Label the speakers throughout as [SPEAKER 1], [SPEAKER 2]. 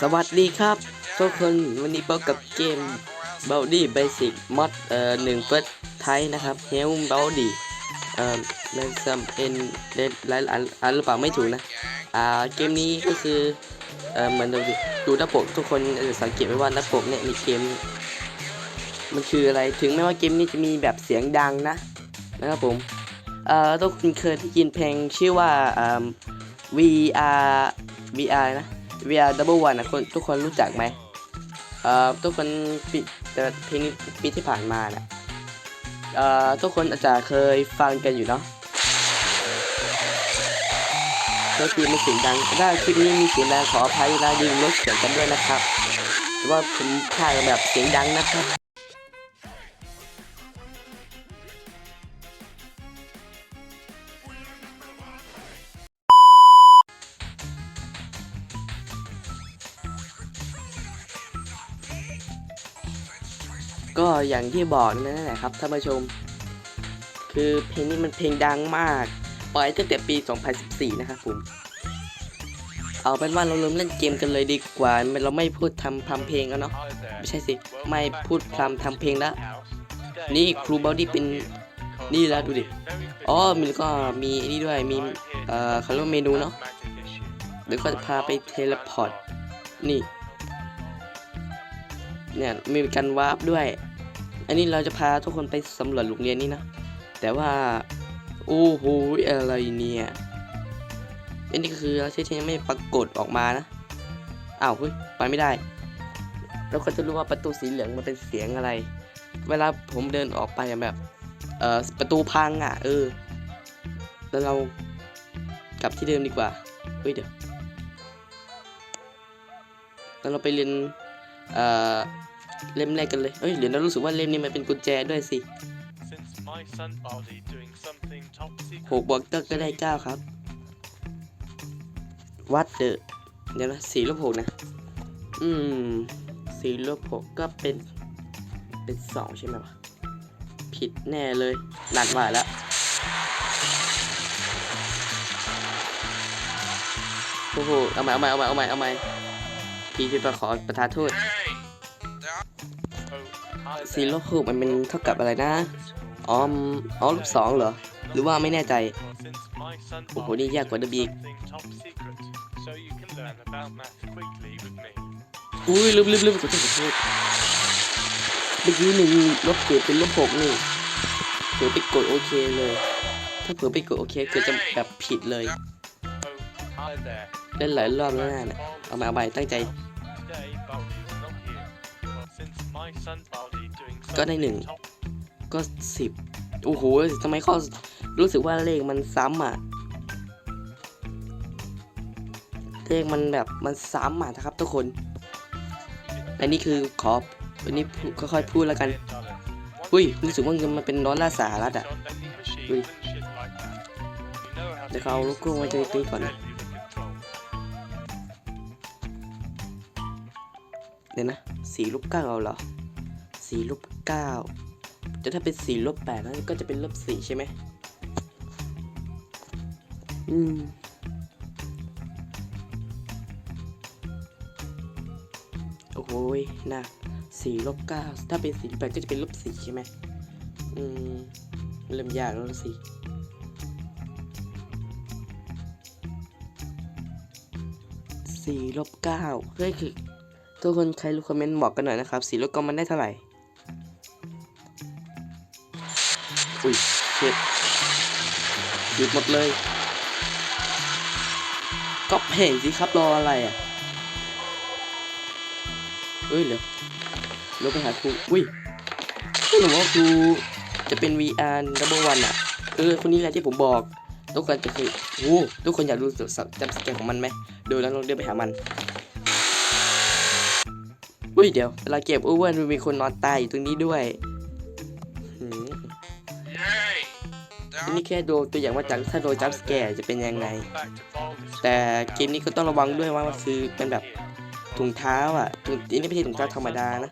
[SPEAKER 1] สวัสดีครับ ทุกคนวันนี้พบกับเกม b o u d y Basic Mod เอ่อหนึ่งเปิดไทยนะครับ Hell b o u d y เอ่อมันจะเป็นเดนหลายอันอันหรือเปล่าไม่ถูกนะ อ่าเกมนี้ก็คือเอ่อเหมือนดูดูหน้าปกทุกคนอาจจะสังเกตไว้ว่าหน้าปกเนี่ยมีเกม มันคืออะไรถึงแม้ว่าเกมนี้จะมีแบบเสียงดังนะนะครับผมเอ่อทุกคนเคยได้ยินเพลงชื่อว่าอ่า VR VR นะ VR Double One นะคนทุกคนรู้จักไหม ทุกคนปีแต่เพลงนี้ปีที่ผ่านมาเนะเอ่อทุกคนอาจจะเคยฟังกันอยู่เนาะก็คือมันเสียงดังถ้าคลิปนี้มีเสียงดังขออภัยนะยืนลดเสียงกันด้วยนะครับว่าผมถ่ายแบบเสียงดังนะครับ ก็อย่างที่บอกนั่นแหละครับท่านผู้ชม คือเพลงนี้มันเพลงดังมากปล่อยตั้งแต่ปี 2014 นะครับผม เอาเป็นว่าเราเริ่มเล่นเกมกันเลยดีกว่า เราไม่พูดทำพำเพลงแล้วเนาะไม่ใช่สิ ไม่พูดพรำทำเพลงแล้ว นี่ครูบอดี้เป็นนี่แล้วดูดิ อ๋อมีแล้วก็มีนี่ด้วย มี เอ่อเขาเรียกว่าเมนูเนาะเดี๋ยวก็จะพาไปเทเลพอร์ต นี่ เนี่ย มีการวาร์ปด้วย อันนี้เราจะพาทุกคนไปสำรวจโรงเรียนนี้นะ แต่ว่า โอ้โหอะไรเนี่ยอันนี้คือเราใช้ยังไม่ปรากฏออกมานะอ้าวเฮ้ยไปไม่ได้ เราก็จะรู้ว่าประตูสีเหลืองมันเป็นเสียงอะไร เวลาผมเดินออกไปแบบเอ่อประตูพังอะ เออ แล้วเรากลับที่เดิมดีกว่า เฮ้ยเดี๋ยวแล้วเราไปเรียนเอ่อ เล่มแรกกันเลยเอ้ยเดี๋ยวเรารู้สึกว่าเล่มนี้มันเป็นกุญแจด้วยสิ
[SPEAKER 2] Since my son Baldy doing something top
[SPEAKER 1] หก
[SPEAKER 2] secret,
[SPEAKER 1] บวกเก้าก็ได้เก้าครับวัดเดอะเดี๋ยวนะสี่ลบหกนะ อืมสี่ลบหกก็เป็น เป็นสองใช่ไหมวะผิดแน่เลยหนักว่าแล้วโอ้โหเอาใหม่เอาใหม่เอาใหม่เอาใหม่เอาใหม่พี่พี่ประขอประทานโทษ
[SPEAKER 2] oh, hi
[SPEAKER 1] สี่
[SPEAKER 2] there.
[SPEAKER 1] ลบหกมันเป็นเท่ากับอะไรนะอ๋ออ๋อลบสองเหรอ หรือว่าไม่แน่ใจ โอ้โห นี่ยากกว่าเดิมอีกอุ้ยลืมลืมลืมขอโทษขอโทษเมื่อกี้หนึ่งลบเกรดเป็นลบหกนี่เผื่อไปกดโอเคเลย ถ้าเผื่อไปกดโอเคเกิดจะแบบผิดเลยเล่นหลายรอบแล้วนะเนี่ยเอามาเอาใหม่ตั้งใจ
[SPEAKER 2] Today Baldy is not here. Well, since my son Baldi
[SPEAKER 1] ก็ได้หนึ่งก็สิบโอ้โหทำไมข้อรู้สึกว่าเลขมันซ้ำอะเลขมันแบบมันซ้ำอะนะครับทุกคนอันนี้คือขออันนี้ค่อยๆพูดแล้วกันอุ้ยรู้สึกว่าเงินมันเป็นดอลลาร์สหรัฐอะ
[SPEAKER 2] On vending machines
[SPEAKER 1] Ui.
[SPEAKER 2] and shit like that. You know how to
[SPEAKER 1] เดี๋ยวเขาเอาล
[SPEAKER 2] use
[SPEAKER 1] โก้ไว้
[SPEAKER 2] the
[SPEAKER 1] ตรงนี้ก่อนนะเดี๋ยวนะสีลบเก้าเหรอสีลบเก้าจะถ้าเป็นสี่ลบแปดนั้นก็จะเป็นลบสี่ใช่ไหมอืมโอ้โหยนะสี่ลบเก้าถ้าเป็นสี่ลบแปดก็จะเป็นลบสี่ใช่ไหมอืมเริ่มยากแล้วสิสี่ลบเก้าเฮ้ยคือทุกคนใครรู้คอมเมนต์บอกกันหน่อยนะครับสี่ลบเก้ามันได้เท่าไหร่ อุ้ยเช็ดหยุดหมดเลยก็เพลงสิครับรออะไรอะเอ้ยเดี๋ยวเราไปหาครูอุ้ยหนูว่าครูจะเป็น VR number one อะเออคนนี้แหละที่ผมบอกทุกคนจะคือโอ้ทุกคนอยากดูจำสแกนของมันไหมดี๋ยวแล้วเราเดินไปหามันอุ้ยเดี๋ยวเวลาเก็บอ้วนมันมีคนนอนตายอยู่ตรงนี้ด้วย อันนี่แค่ดูตัวอย่างว่าจังถ้าโดนจัมสแกร์จะเป็นยังไง แต่เกมนี้ก็ต้องระวังด้วยว่ามันคือเป็นแบบถุงเท้าอะถุงอันนี้ไม่ใช่ถุงเท้าธรรมดานะ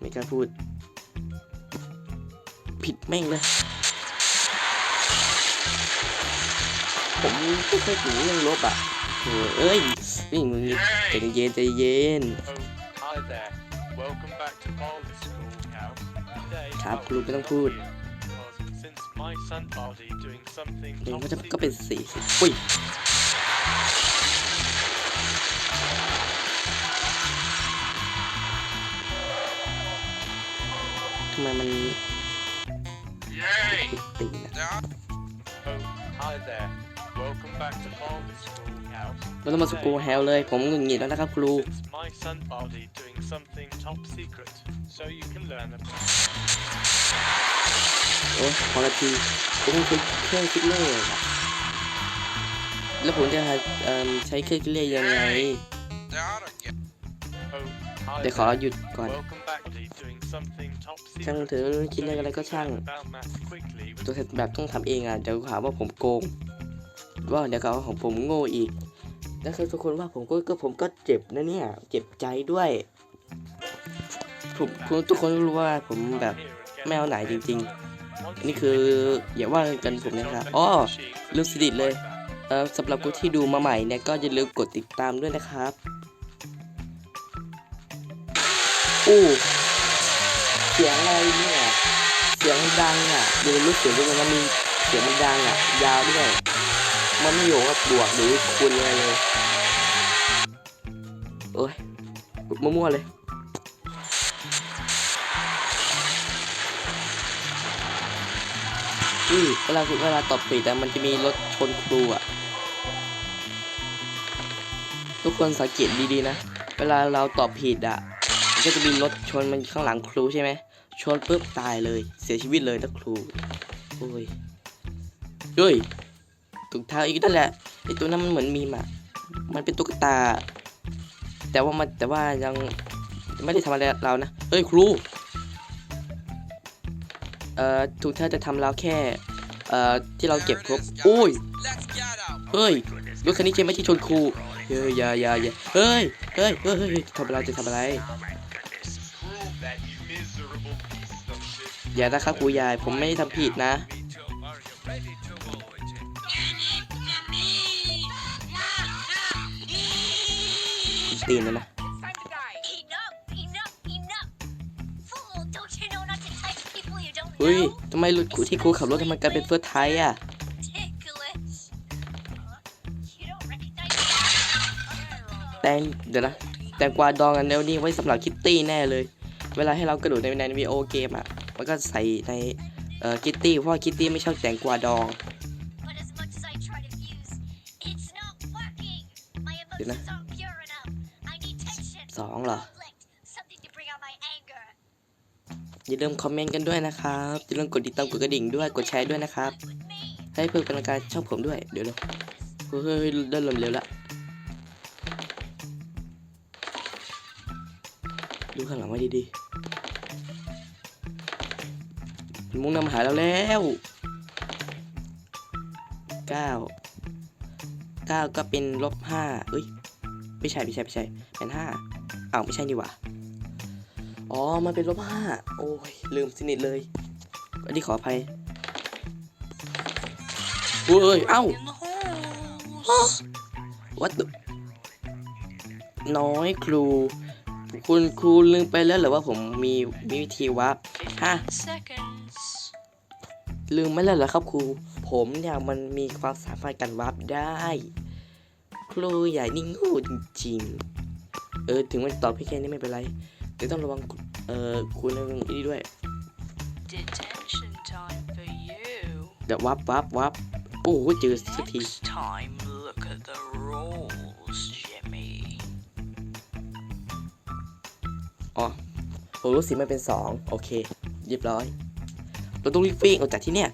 [SPEAKER 1] ไม่กล้าพูด ผิดแม่งเลย ผมไม่เคยถึงเรื่องลบอะเอ้ยนี่มึงใจเย็นใจเย็น
[SPEAKER 2] Hi there. Welcome back to Baldi.
[SPEAKER 1] ครับ
[SPEAKER 2] Baldi
[SPEAKER 1] ครูไม่ต้องพูด
[SPEAKER 2] because since my son Baldi doing something
[SPEAKER 1] เดี๋ยว
[SPEAKER 2] top
[SPEAKER 1] ก็จะ
[SPEAKER 2] secret,
[SPEAKER 1] ก็เป็นสีสิอุ้ยทำไมมัน
[SPEAKER 3] Yay!
[SPEAKER 1] ตีนะ
[SPEAKER 2] Oh, hi there. Welcome back to Baldi's Schoolhouse.
[SPEAKER 1] เราต้องมาสกูแฮลเลย ผมหงุดหงิดแล้วนะครับครู โอ้ยพอละทีผมต้องใช้เครื่องคิดเลขแล้วผมจะใช้เครื่องคิดเลขยังไงเดี๋ยวขอหยุดก่อนช่าง
[SPEAKER 2] secret.
[SPEAKER 1] เถอะคิดเลขอะไรก็ช่าง ตัวแบบต้องทำเองอะเดี๋ยวหาว่าผมโกงว่าเดี๋ยวเขาว่าของผมโง่อีก แล้วคือทุกคนว่าผมก็ก็ผมก็เจ็บนะเนี่ย เจ็บใจด้วยผมคุณทุกคนรู้ว่าผมแบบไม่เอาไหนจริงๆอันนี้คืออย่าว่ากันผมนะครับอ๋อลืมสดิตเลยเออสำหรับคนที่ดูมาใหม่เนี่ยก็อย่าลืมกดติดตามด้วยนะครับอู้เสียงอะไรเนี่ยเสียงดังอะอย่าลืมรู้เสียงด้วยนะมีเสียงมันดังอะ ยาวด้วย มันไม่อยู่กับบวกหรือคูณอะไรเลยโอ้ยมั่วๆเลยอือเวลาคุณเวลาตอบผิดอะมันจะมีรถชนครูอะทุกคนสังเกตดีๆนะ เวลาเราตอบผิดอะก็จะมีรถชนมันข้างหลังครูใช่ไหมชนปุ๊บตายเลย เสียชีวิตเลยนะครู โอ้ยเฮ้ย ถุงเท้าอีกนั่นแหละไอตัวนั้นมันเหมือนมีมอะมันเป็นตุ๊กตา แต่ว่ามันแต่ว่ายังไม่ได้ทำอะไรเรานะเฮ้ยครูเอ่อทุกท่าจะทำแล้วแค่เอ่อที่เราเก็บครบอุ้ยเฮ้ยรถคันนี้ใช่ไหมที่ชนครูเฮ้ยอย่าอย่าอย่าเฮ้ยเฮ้ยเฮ้ยทำอะไรจะทำอะไรอย่านะครับครูยายผมไม่ได้ทำผิดนะ ตีนแล้วนะ
[SPEAKER 4] Time to die. Enough, enough, enough. Fool, don't you know not to touch people you don't
[SPEAKER 1] เฮ้ยทำไมรถครูที่ครูขับรถทำไมกลายเป็นเฟิร์สไทยอะแตงเดี๋ยวนะแตงกวาดองอันเดียวนี้ไว้สำหรับคิตตี้แน่เลย เวลาให้เรากระโดดในในวีโอเกมอะมันก็ใส่ในเอ่อคิตตี้เพราะคิตตี้ไม่ชอบแตงกวาดอง
[SPEAKER 4] But as much as I try
[SPEAKER 1] สองเหรอ
[SPEAKER 4] conflict, something to bring out my anger.
[SPEAKER 1] อย่าลืมคอมเมนต์กันด้วยนะครับ อย่าลืมกดติดตามกดกระดิ่งด้วย กดแชร์ด้วยนะครับ
[SPEAKER 4] With me.
[SPEAKER 1] ให้เพื่อนกำลังการช่องผมด้วย เดี๋ยวเร็วเฮ้ยเฮ้ยเฮ้ยเดินลมเร็วละดูข้างหลังไว้ดีๆมุ่งหนำหาเราแล้วเก้าเก้าก็เป็นลบห้าเอ้ย ไม่ใช่ไม่ใช่ไม่ใช่ เป็นห้า อ้าวไม่ใช่นี่หว่าอ๋อ มันเป็นลบห้าโอ้ย ลืมสนิทเลย อันนี้ขออภัยเฮ้ย เอ้าวัดน้อยครู คุณครูลืมไปแล้วหรือว่าผมมีมีวิธีวับฮะลืมไม่แล้วเหรอครับครู ผมเนี่ยมันมีความสามารถการวับได้ ครูใหญ่นี่งูจริงๆ ออถึงมันตอบพี่แค่นี้ไม่เป็นไร แต่ต้องระวังเอ่อคุณเรื่องนี้ด้วย
[SPEAKER 5] Detention time for you.
[SPEAKER 1] เดี๋ยววับวับวับโอ้โหเจอสักที
[SPEAKER 5] Next time, look at the rules, Jimmy.
[SPEAKER 1] อ๋อผมรู้สิมันเป็นสองโอเคเรียบร้อย เราต้องรีบวิ่งออกจากที่เนี่ย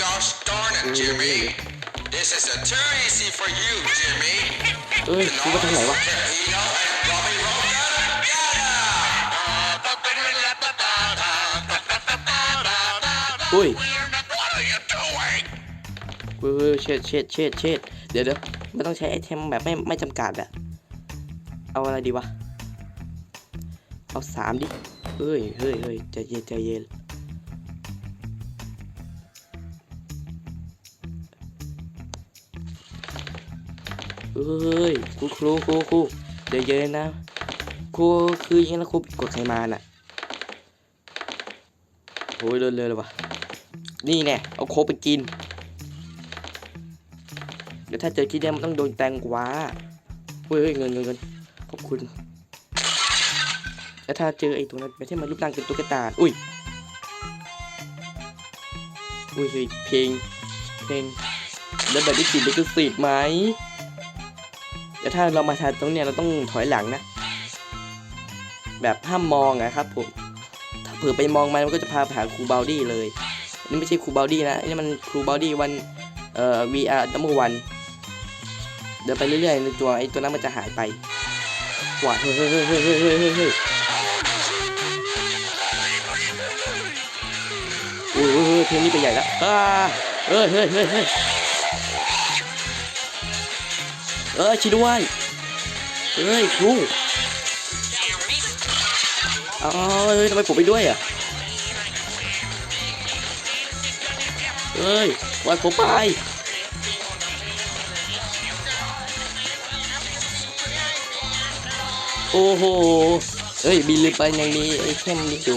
[SPEAKER 3] Gosh darn it, Jimmy!
[SPEAKER 6] This is a too easy for you, Jimmy.
[SPEAKER 1] เอ้ยกูไปทางไหนวะ
[SPEAKER 6] Pepino and Robbie Rogan.
[SPEAKER 1] อุ้ย
[SPEAKER 3] What are you doing?
[SPEAKER 1] เว้ยเช็ดเช็ดเช็ดเช็ดเดี๋ยวเดี๋ยวไม่ต้องใช้ไอเทมแบบไม่ไม่จำกัดอะเอาอะไรดีวะ เอาสามดิ เฮ้ยเฮ้ยเฮ้ยใจเย็นใจเย็น เฮ้ยครูครูครูครูเดี๋ยวเย็นนะครูคือยังไงนะครูกดใครมาน่ะโอ้ยเร็วเร็วเลยวะนี่แน่เอาโคไปกินเดี๋ยวถ้าเจอที่เดียมันต้องโดนแตงกวาเฮ้ยเงินเงินเงินขอบคุณแล้วถ้าเจอไอ้ตัวนั้นไม่ใช่มันรูปร่างเป็นตุ๊กตาอุ้ยอุ้ยเฮ้ยเพลงเพลงแล้วแบบนี้ติดลิขสิทธิ์ไหม แต่ถ้าเรามาทางตรงเนี้ยเราต้องถอยหลังนะ แบบห้ามมองนะครับผม ถ้าเผื่อไปมองมันมันก็จะพาไปหาครูบาลดี้เลย นี่ไม่ใช่ครูบาลดี้นะ นี่มันครูบาลดี้วันเอ่อ VR number วันเดินไปเรื่อยๆในตัวไอ้ตัวนั้นมันจะหายไปว้าเฮ้ยเฮ้ยเฮ้ยเฮ้ยเฮ้ยเฮ้ยเฮ้ยอุ้ยเพลงนี้ไปใหญ่แล้วอ่าเฮ้ยเฮ้ยเฮ้ย เฮ้ยเออชิด้วยเฮ้ยครูอ๋อเฮ้ยทำไมผมไปด้วยอะเฮ้ยปล่อยผมไปโอ้โหเฮ้ยบินลืมไปยังมีไอ้แค่นี้อ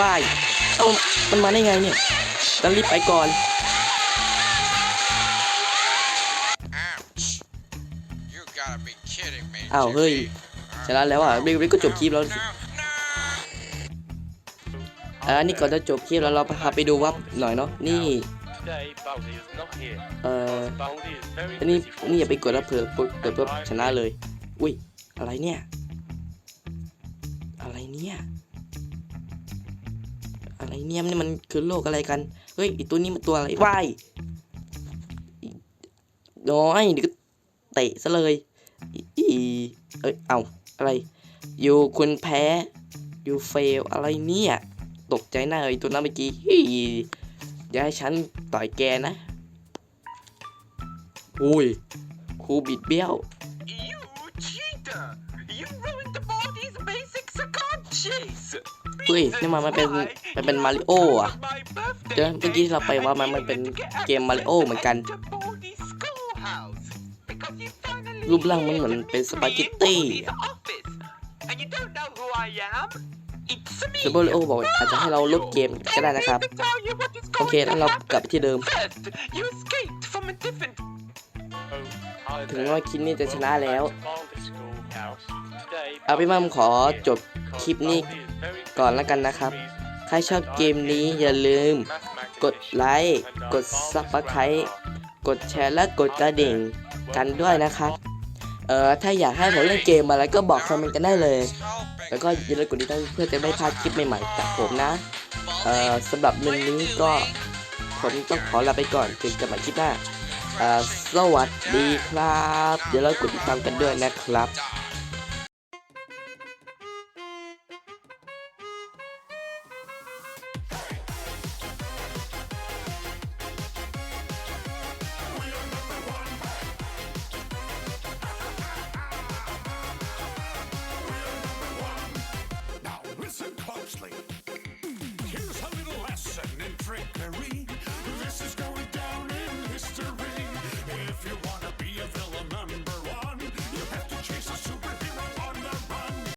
[SPEAKER 1] ว้ายเอ้ามันมาได้ไงเนี่ยต้องรีบไปก่อน
[SPEAKER 6] Ouch. You gotta be kidding me.
[SPEAKER 1] อ้าวเฮ้ย
[SPEAKER 6] Jimmy.
[SPEAKER 1] ชนะแล้วอะบิ๊กบิ๊กก็จบคลิปแล้วสิ
[SPEAKER 6] No, no.
[SPEAKER 1] อ่านี่ก่อนจะจบคลิปแล้วเราพาไปดูวับหน่อยเนาะนี่
[SPEAKER 2] Today, Baldi is not here.
[SPEAKER 1] เอ่อ
[SPEAKER 2] Baldi is very
[SPEAKER 1] อันนี้
[SPEAKER 2] busy for
[SPEAKER 1] นี่อย่าไปกดแล้วเผื่อปุ๊บเกิดปุ๊บชนะเลย อุ้ยอะไรเนี่ย เนี่ยมันมันคือโลกอะไรกัน เฮ้ยไอตัวนี้มันตัวอะไรวายอีน้อยเดี๋ยวก็เตะซะเลยอีอีเอ้ยเอาอะไร อยู่คุณแพ้อยู่เฟลอะไรเนี่ยตกใจหน้าไอตัวนั้นเมื่อกี้ฮี่อย่าให้ฉันต่อยแกนะอุ้ยครูบิดเบี้ยว
[SPEAKER 7] You cheater! You ruined the body's basic second chase!
[SPEAKER 1] เฮ้ยนี่มันมันเป็น มันเป็นมาริโออะเดี๋ยวเมื่อกี้เราไปว่ามันมันเป็นเกมมาริโอเหมือนกันรูปร่างมันเหมือนเป็นสปาเกตตี้ซูเปอร์โอบอกอาจจะให้เราลบเกมก็ได้นะครับ โอเคงั้นเรากลับไปที่เดิม ถึงว่าคิดนี่จะชนะแล้ว เอาเป็นว่มขอจบคลิปนี้ก่อนแล้วกันนะครับ ใครชอบเกมนี้อย่าลืม กดไลค์ กดซับสไครต์กดแชร์และกดกระดิ่งกันด้วยนะครับ เออถ้าอยากให้ผมเล่นเกมอะไรก็บอกคอมเมนต์กันได้เลย แล้วก็อย่าลืมกดติดตามเพื่อจะไม่พลาดคลิปใหม่ๆจากผมนะ เออสำหรับวันนี้ก็ผมต้องขอลาไปก่อนถึงจะมาคลิปหน้าเอ่อสวัสดีครับ เดี๋ยวเรากดติดตามกันด้วยนะครับ